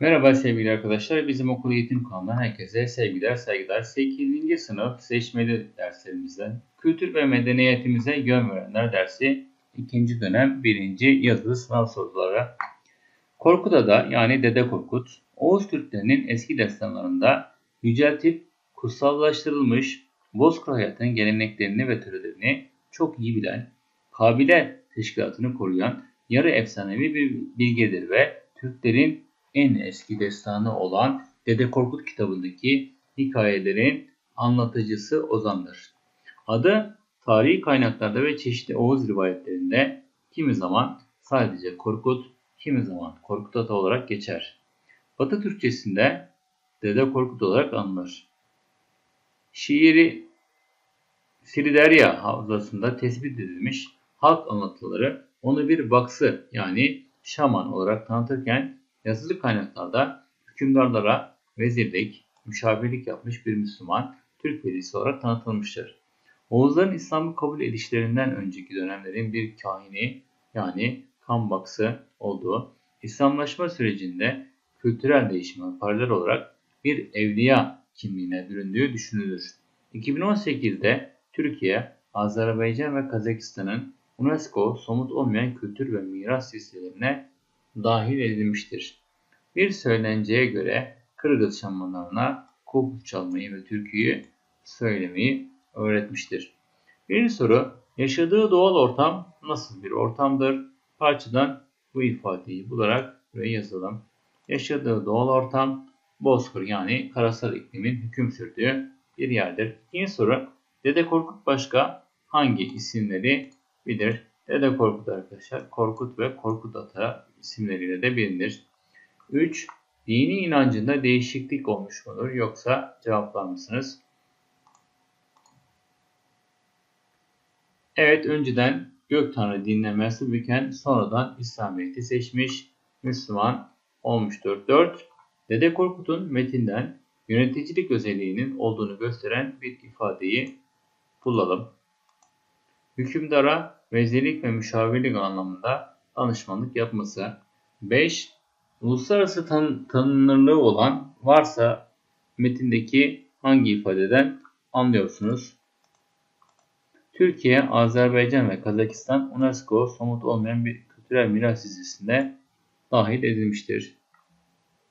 Merhaba sevgili arkadaşlar. Bizim okul eğitim kanalından herkese sevgiler, saygılar. 8. sınıf seçmeli derslerimizden Kültür ve medeniyetimize yön verenler dersi 2. dönem 1. yazılı sınav soruları. Korkuta'da yani Dede Korkut, Oğuz Türklerinin eski destanlarında yüceltip kutsallaştırılmış Bozkır hayatının geleneklerini ve törelerini çok iyi bilen, kabile teşkilatını koruyan yarı efsanevi bir bilgedir ve Türklerin en eski destanı olan Dede Korkut kitabındaki hikayelerin anlatıcısı Ozan'dır. Adı tarihi kaynaklarda ve çeşitli Oğuz rivayetlerinde kimi zaman sadece Korkut, kimi zaman Korkut Ata olarak geçer. Batı Türkçesinde Dede Korkut olarak anılır. Şiiri Siriderya Havzası'nda tespit edilmiş halk anlatıları onu bir baksı yani şaman olarak tanıtırken yazılı kaynaklarda hükümdarlara vezirlik, müşavirlik yapmış bir Müslüman Türk velisi olarak tanıtılmıştır. Oğuzların İslam'ı kabul edişlerinden önceki dönemlerin bir kahini yani kan baksı olduğu, İslamlaşma sürecinde kültürel değişime paralel olarak bir evliya kimliğine büründüğü düşünülür. 2018'de Türkiye, Azerbaycan ve Kazakistan'ın UNESCO somut olmayan kültür ve miras listelerine dahil edilmiştir. Bir söylenceye göre Kırgız şamanlarına kop çalmayı ve türküyü söylemeyi öğretmiştir. Birinci soru, yaşadığı doğal ortam nasıl bir ortamdır? Parçadan bu ifadeyi bularak buraya yazalım. Yaşadığı doğal ortam Bozkır yani karasal iklimin hüküm sürdüğü bir yerdir. İkinci soru, Dede Korkut başka hangi isimleri bilir? Dede Korkut arkadaşlar, Korkut ve Korkut Ata isimleriyle de bilinir. 3. Dini inancında değişiklik olmuş mudur yoksa cevaplar mısınız? Evet önceden gök tanrı dinine mensup sonradan İslamiyet'i seçmiş Müslüman olmuştur. 4. Dede Korkut'un metinden yöneticilik özelliğinin olduğunu gösteren bir ifadeyi bulalım. Hükümdara vezirlik ve müşavirlik anlamında danışmanlık yapması. 5. Uluslararası tan tanınırlığı olan varsa metindeki hangi ifadeden anlıyorsunuz? Türkiye, Azerbaycan ve Kazakistan UNESCO somut olmayan bir kültürel miras listesine dahil edilmiştir.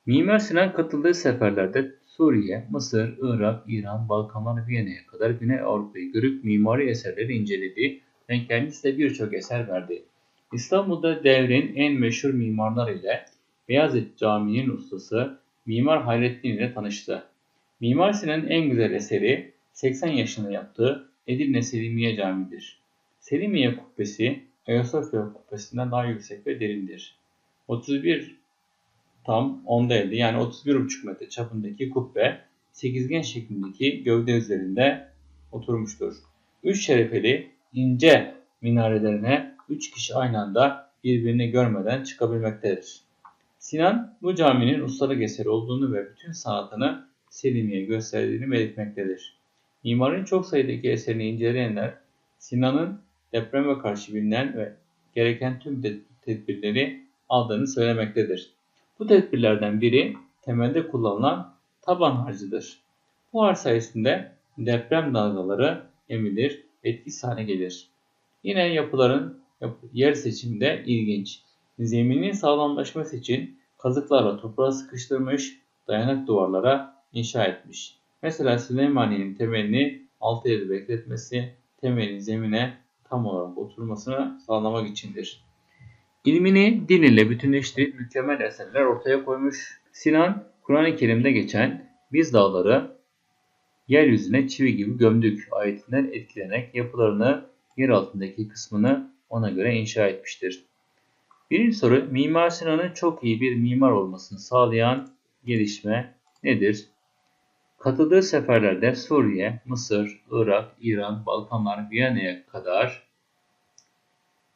Mimar Sinan katıldığı seferlerde Suriye, Mısır, Irak, İran, Balkanlar, Viyana'ya kadar Güney Avrupa'yı görüp mimari eserleri inceledi ve kendisi de birçok eser verdi. İstanbul'da devrin en meşhur mimarlar ile Beyazıt Camii'nin ustası Mimar Hayrettin ile tanıştı. Mimar Sinan'ın en güzel eseri 80 yaşında yaptığı Edirne Selimiye Camii'dir. Selimiye kubbesi Ayasofya kubbesinden daha yüksek ve derindir. 31 tam onda elde yani 31,5 metre çapındaki kubbe sekizgen şeklindeki gövde üzerinde oturmuştur. Üç şerefeli ince minarelerine üç kişi aynı anda birbirini görmeden çıkabilmektedir. Sinan bu caminin ustalık eseri olduğunu ve bütün sanatını Selimiye gösterdiğini belirtmektedir. Mimarın çok sayıdaki eserini inceleyenler Sinan'ın depreme karşı bilinen ve gereken tüm tedbirleri aldığını söylemektedir. Bu tedbirlerden biri temelde kullanılan taban harcıdır. Bu harç sayesinde deprem dalgaları emilir, etkisiz hale gelir. Yine yapıların yer seçimi de ilginç. Zeminin sağlamlaşması için kazıklarla toprağa sıkıştırmış, dayanak duvarlara inşa etmiş. Mesela Süleymaniye'nin temelini altı yıl bekletmesi, temelin zemine tam olarak oturmasını sağlamak içindir. İlmini din ile bütünleştirip mükemmel eserler ortaya koymuş. Sinan, Kur'an-ı Kerim'de geçen biz dağları yeryüzüne çivi gibi gömdük ayetinden etkilenerek yapılarını yer altındaki kısmını ona göre inşa etmiştir. Birinci soru, Mimar Sinan'ın çok iyi bir mimar olmasını sağlayan gelişme nedir? Katıldığı seferlerde Suriye, Mısır, Irak, İran, Balkanlar, Viyana'ya kadar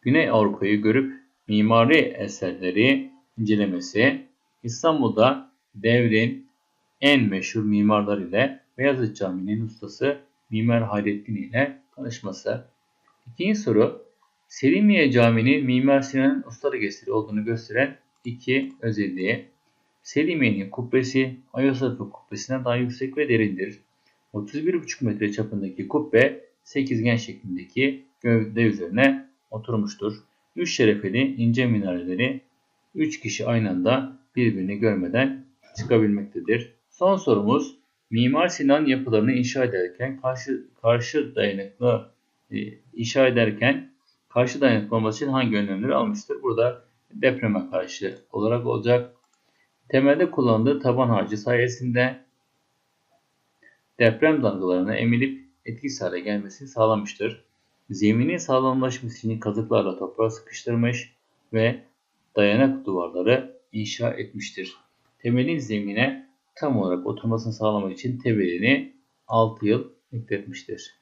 Güney Avrupa'yı görüp mimari eserleri incelemesi, İstanbul'da devrin en meşhur mimarlar ile Beyazıt Camii'nin ustası Mimar Hayrettin ile tanışması. İkinci soru, Selimiye Camii'nin Mimar Sinan'ın ustalık eseri olduğunu gösteren iki özelliği. Selimiye'nin kubbesi Ayasofya kubbesinden daha yüksek ve derindir. 31,5 metre çapındaki kubbe sekizgen şeklindeki gövde üzerine oturmuştur. Üç şerefeli ince minareleri 3 kişi aynı anda birbirini görmeden çıkabilmektedir. Son sorumuz Mimar Sinan yapılarını inşa ederken karşı karşı dayanıklı e, inşa ederken karşı dayanıklı için hangi önlemleri almıştır? Burada depreme karşı olarak olacak. Temelde kullandığı taban harcı sayesinde deprem dalgalarına emilip etkisiz hale gelmesini sağlamıştır. Zeminin sağlamlaşması için kazıklarla toprağı sıkıştırmış ve dayanak duvarları inşa etmiştir. Temelin zemine tam olarak oturmasını sağlamak için temelini 6 yıl bekletmiştir.